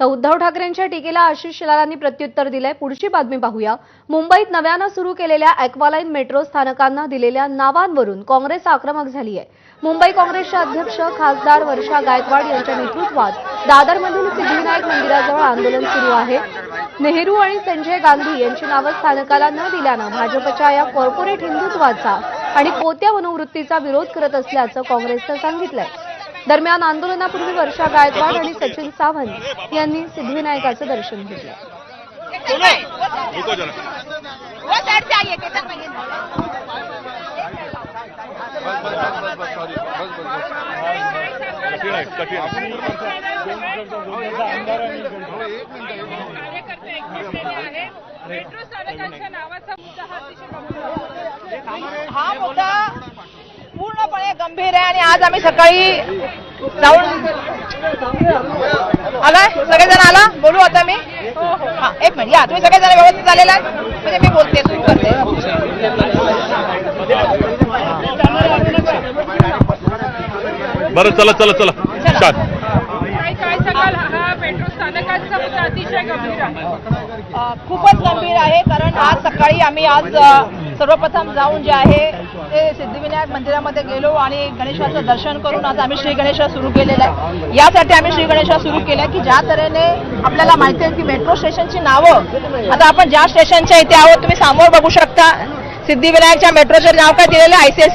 तर उद्धव ठाकरेंच्या टीकेला आशिष शेलारांनी प्रत्युत्तर दिलंय. पुढची बातमी पाहूया. मुंबईत नव्यानं सुरू केलेल्या अॅक्वालाईन मेट्रो स्थानकांना दिलेल्या नावांवरून काँग्रेस आक्रमक झाली आहे. मुंबई काँग्रेसच्या अध्यक्ष खासदार वर्षा गायकवाड यांच्या नेतृत्वात दादरमधील सिद्धिविनायक मंदिराजवळ आंदोलन सुरू आहे. नेहरू आणि संजय गांधी यांची नावं स्थानकाला न दिल्यानं भाजपच्या या कॉर्पोरेट हिंदुत्वाचा आणि कोत्या मनोवृत्तीचा विरोध करत असल्याचं काँग्रेसनं सांगितलंय. दरम्यान आंदोलनापूर्वी वर्षा गायकवाड आणि सचिन सावंत यांनी सिद्धिविनायकाचं दर्शन घेतलं. हा मुद्दा गंभीर आहे आणि आज आम्ही सकाळी जाऊन आला सगळेजण आला? बोलू आता मी? हा एक मिनिट. या तुम्ही सगळेजण व्यवस्थित आलेला म्हणजे मी बोलते सुरू करते. बरं चला चला चला. काय काय सांगाल हा मेट्रो स्थानकांचा मुद्दा अतिशय गंभीर आहे. खूपच गंभीर आहे कारण आज सकाळी आम्ही आज सर्वप्रथम जाऊन जे आहे ते सिद्धिविनायक मंदिरामध्ये गेलो आणि गणेशाचं दर्शन करून आज आम्ही श्री गणेश सुरू केलेला आहे. यासाठी आम्ही श्री गणेश सुरू केलं की ज्या तऱ्हेने आपल्याला माहिती आहे की मेट्रो स्टेशनची नावं आता आपण ज्या स्टेशनच्या इथे आहोत तुम्ही समोर बघू शकता. सिद्धिविनायकच्या मेट्रोचं नाव काय दिलेलं? I ICS